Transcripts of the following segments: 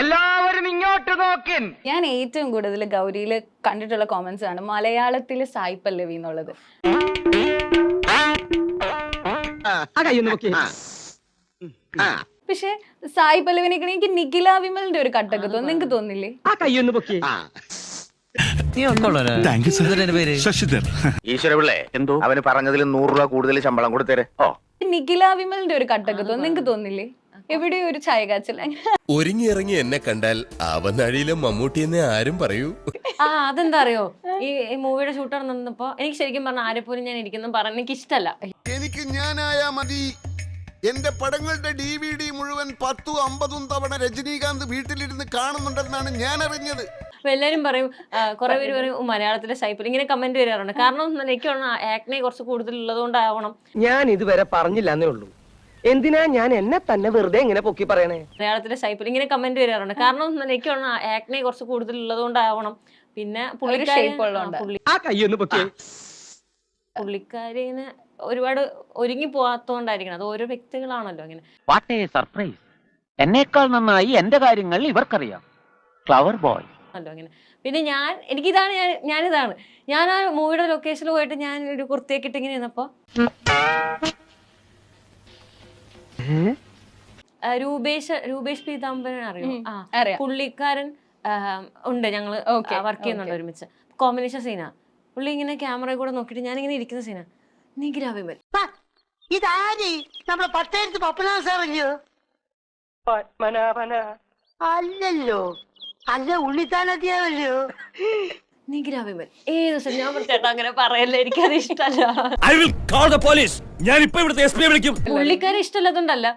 എല്ലാവരും ഇങ്ങോട്ട് നോക്കിൻ. ഞാൻ ഏറ്റവും കൂടുതൽ ഗൗരിയിൽ കണ്ടിട്ടുള്ള കോമന്റ്സ് ആണ് മലയാളത്തിൽ സായി പല്ലവി എന്നുള്ളത്. നോക്കി പക്ഷെ സായി പല്ലവിനെ എനിക്ക് നിഖില വിമലിന്റെ ഒരു കട്ടൊക്കെ തോന്നുന്നു നിങ്ങക്ക് തോന്നില്ലേ? ആ ഈശ്വരപിള്ളേ എന്തോ? അവന് പറഞ്ഞതിൽ നൂറ് രൂപ കൂടുതൽ ശമ്പളം കൊടുത്തേരെ. നിഖില വിമലിന്റെ ഒരു കട്ടൊക്കെ തോന്നുന്നു നിങ്ങക്ക് തോന്നില്ലേ? എവിടെയോ ഒരു ചായ കാച്ചിൽ. ഒരുങ്ങി ഇറങ്ങി എന്നെ കണ്ടാൽ അവനഴിയിലെ മമ്മൂട്ടി എന്നെ ആരും പറയൂ. ആ അതെന്താ അറിയോ? ഈ ഈ മൂവിയുടെ ഷൂട്ട് നടന്നപ്പോ എനിക്ക് ശരിക്കും പറഞ്ഞ ആരെ പോലും ഞാൻ ഇരിക്കുന്നു പറഞ്ഞ എനിക്ക് ഇഷ്ടമല്ല എനിക്ക് ഞാനായാ മതി. എന്റെ പടങ്ങളുടെ ഡി വി ഡി മുഴുവൻ പത്തും അമ്പതും തവണ രജനീകാന്ത് വീട്ടിലിരുന്ന് കാണുന്നുണ്ടെന്നാണ് ഞാൻ അറിഞ്ഞത് അപ്പൊ എല്ലാരും പറയും ആ, കുറെ പേര് പറയും "ഓ, മലയാളത്തിലെ സൈപ്പിൽ ഇങ്ങനെ കമന്റ് വരാറുണ്ട്. കാരണം എനിക്ക് ആക്നെ കുറച്ച് കൂടുതൽ ഉള്ളതുകൊണ്ടാവണം ഞാൻ ഇതുവരെ പറഞ്ഞില്ല എന്നേ ഉള്ളൂ. എന്തിനാ ഞാൻ എന്നെ തന്നെ വെറുതെ ഇങ്ങനെ പൊക്കി പറയണേ? മലയാളത്തിലെ ഷൈപ്പിൽ ഇങ്ങനെ കമന്റ് വരാറുണ്ട്. കാരണം എനിക്ക് ആക്നെ കുറച്ച് കൂടുതൽ ഉള്ളതുകൊണ്ടാവണം പിന്നെ. ആ, പൊക്കി. പുള്ളിക്കാരിന് ഒരുപാട് ഒരുങ്ങി പോവാത്തോണ്ടായിരിക്കണം. അത് ഓരോ വ്യക്തികളാണല്ലോ അങ്ങനെ വാട്ട് എ സർപ്രൈസ് എന്നേക്കാൾ നന്നായി എന്റെ കാര്യങ്ങൾ ഇവർക്കറിയാം. ക്ലവർ ബോയ് അല്ലോ അങ്ങനെ പിന്നെ ഞാൻ എനിക്കിതാണ് ഞാൻ ഞാനിതാണ്. ഞാൻ ആ മൂവിയുടെ ലൊക്കേഷനിൽ പോയിട്ട് ഞാൻ ഒരു കുർത്തിയൊക്കെ ഇട്ട് ഇങ്ങനെ രൂപേഷ് രൂപേഷ് പീതാംബരൻ അറിയോ? ആ അറിയാം. പുള്ളിക്കാരൻ ഉണ്ട്. ഞങ്ങൾ Okay, വർക്ക് ചെയ്യുന്നുണ്ട് ഒരുമിച്ച്. കോമ്പിനേഷൻ സീനാ പുള്ളി ഇങ്ങനെ ക്യാമറ കൂടെ നോക്കിട്ട് ഞാൻ ഇങ്ങനെ ഇരിക്കുന്ന സീനാ വിമൽ ഇതാരി? നമ്മളെ പട്ടേരത്ത് പപ്പനാ സാറല്ലോ പത്മനാഭന. അല്ലല്ലോ. അല്ല ഉണ്ണിത്താനത്തിയാവല്ലോ വിമൽ ഏത് ദിവസം ഞാൻ ചേട്ടാ അങ്ങനെ പറയല്ലേ? എനിക്കത് ഇഷ്ടമല്ല I will call the police ഞാൻ ഇപ്പൊ ഇവിടുത്തെ എസ് വിളിക്കും. പുള്ളിക്കാരെ ഇഷ്ടമല്ലാത്തോണ്ടല്ല.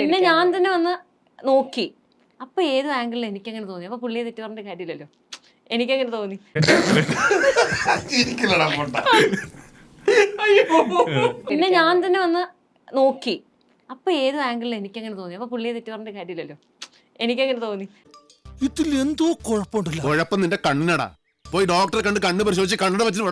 പിന്നെ ഞാൻ തന്നെ വന്ന് നോക്കി. അപ്പൊ ഏത് ആംഗിളിൽ എനിക്ക് അങ്ങനെ തോന്നി? അപ്പൊ പുള്ളിയെ തെറ്റ് പറഞ്ഞ കാര്യമില്ലല്ലോ. എനിക്കങ്ങനെ തോന്നി. പിന്നെ ഞാൻ തന്നെ വന്ന് നോക്കി. അപ്പൊ ഏത് ആംഗിളിൽ എനിക്ക് അങ്ങനെ തോന്നി? അപ്പൊ പുള്ളിയെ തെറ്റ് പറഞ്ഞ കാര്യമില്ലല്ലോ. എനിക്കങ്ങനെ തോന്നി. ഇതിൽ എന്തോ കുഴപ്പമുണ്ടല്ലോ. കുഴപ്പം നിന്റെ കണ്ണടാ പോയി ഡോക്ടറെ കണ്ട് കണ്ണ് പരിശോധിച്ച് കണ്ണട വെച്ചിട്ട്